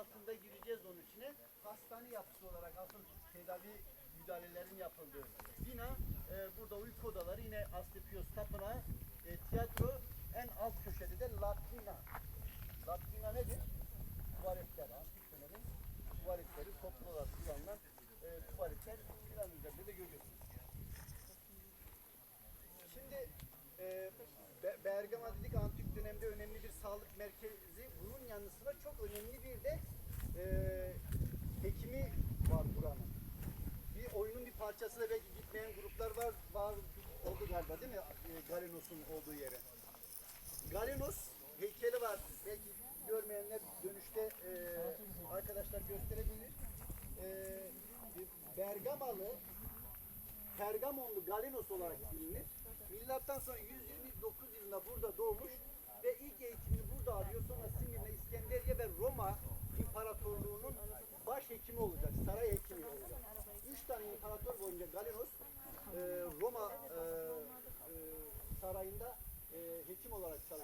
altında gireceğiz onun içine. Hastane yapısı olarak asıl tedavi müdahalelerin yapıldığı bina. E, burada uyku odaları yine Asklepios Tapınağı, e, tiyatro en alt köşede de Latrina. Latrina nedir? Tuvaletler, antik dönemin tuvaletleri, toplu olarak kullanılan e, tuvaletler plan üzerinde de görüyorsunuz. Şimdi e, Be- Bergama dedik antik dönemde önemli bir sağlık merkezi. Bunun yanı sıra çok önemli bir de e, hekimi var buranın. Bir oyunun bir parçası da belki gitmeyen gruplar var, var oldu galiba değil mi? E, Galenos'un olduğu yere. Galenos heykeli var. Belki görmeyenler dönüşte e, arkadaşlar gösterebilir. E, Bergamalı Pergamonlu Galenos olarak bilinir. Milattan sonra 129 yılında burada doğmuş ve ilk eğitimini burada alıyor. Sonra Simirne, İskenderiye ve Roma İmparatorluğu'nun baş hekimi olacak, saray hekimi olacak. Üç tane imparator boyunca Galenos e, Roma e, e, sarayında e, hekim olarak çalışıyor.